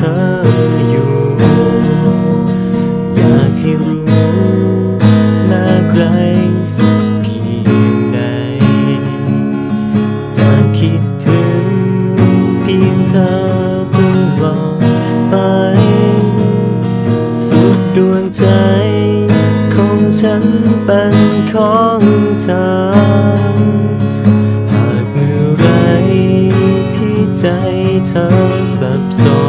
เธออยู่ อยากให้รู้น่าไกลสักเพียงใดจะคิดถึงเพียงเธอตลอดไป สุดดวงใจของฉันเป็นของเธอหากมือไรที่ใจเธอสับสน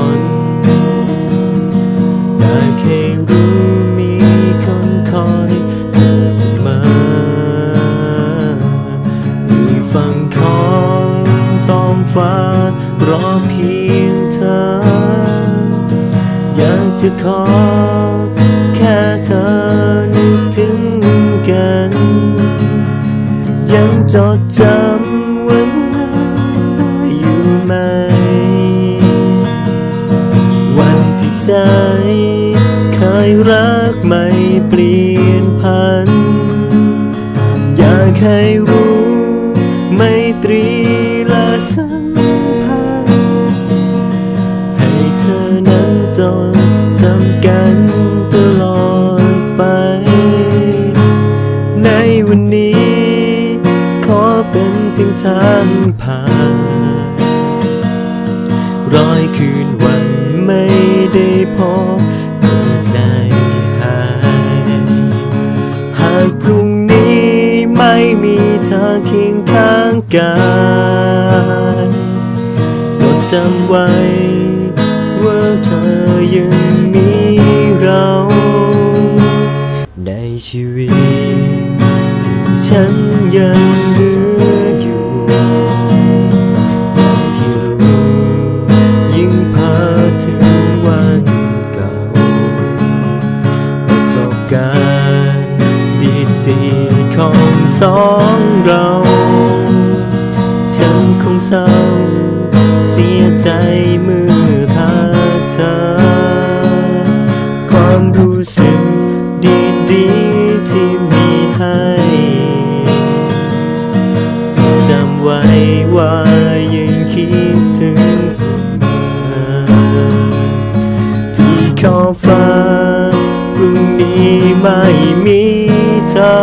เพียงเธอ อยากจะขอแค่เธอนึกถึงกัน ยังจดจำวันอยู่ไหม วันที่ใจเคยรักไม่เปลี่ยนพัน อยากให้ นั้นจดจำกันตลอดไป ในวันนี้ ขอเป็นเพียงทางผ่านร้อยคืนวันไม่ได้พอต้องใจหาย หากพรุ่งนี้ไม่มีเธอเคียงข้างกายจดจำไว้ ยังมีเรา ในชีวิต ฉันยังเหลืออยู่อยากให้รู้ยิ่งพาถึงวันเก่า ประสบการณ์ดีๆของสองเรา ฉันคงเศร้า เสียใจเมื่อ ดีที่มีให้จำไว้ว่ายังคิดถึงเสมอที่ขอบฟ้าพรุ่งนี้ไม่มีเธอ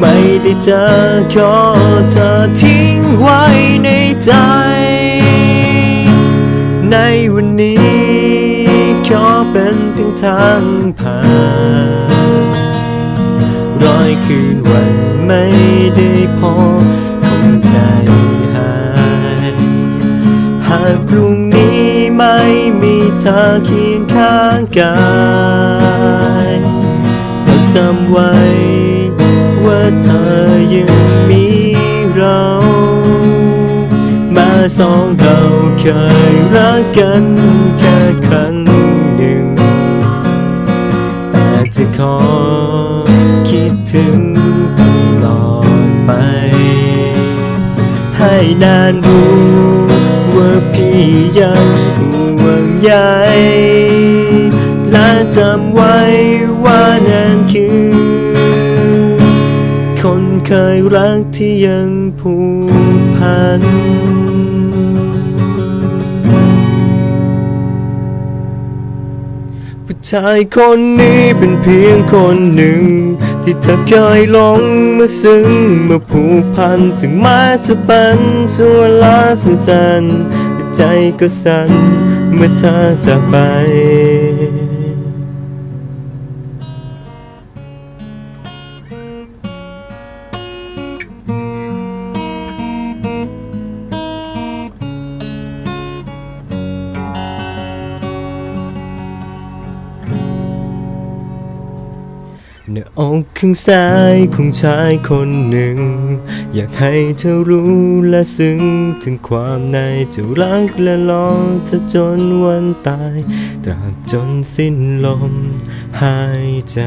ไม่ได้เจอขอเธอทิ้งไว้ในใจ ในวันนี้ ทางผ่านร้อยคืนวันไม่ได้พอคงใจหาย หากพรุ่งนี้ไม่มีเธอเคียงข้างกายต้องจำไว้ว่าเธอยังมีเรา มาสองเราเคยรักกันแค่ครั้ง จะขอคิดถึงตลอดไป ให้นานรู้ว่าพี่ยังห่วงใยและจำไว้ว่านั่นคือ คนเคยรักที่ยังผูกพัน ชายคนนี้เป็นเพียงคนหนึ่ง ที่เธอเคยหลงเมื่อซึ้งเมื่อผูกพันถึงแม้จะเป็นชั่วลาสั้นๆแต่ใจก็สั่นเมื่อเธอจากไป นื้ออกข้างซ้ายของชายคนหนึ่ง อยากให้เธอรู้และซึ้งถึงความในจะรักและรอเธอจนวันตาย ตราบจนสิ้นลมหายใจ